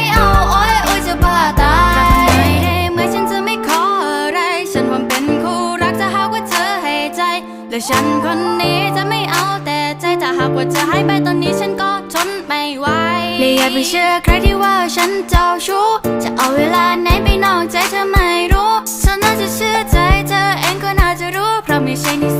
ไม่เอาโอ้ยโอ้ยจะบ้าตายได้ไหมฉันจะไม่ขออะไร ฉันความเป็นคู่รักจะหากว่าเธอให้ใจ และฉันคนนี้จะไม่เอาแต่ใจถ้าหากว่าเธอให้ไปตอนนี้ฉันก็ทนไม่ไหวและอย่าไปเชื่อใครที่ว่าฉันเจ้าชู้จะเอาเวลาไหนไปนอกใจเธอไม่รู้ฉันน่าจะเชื่อใจเธอเองก็น่าจะรู้เพราะไม่ใช่นิส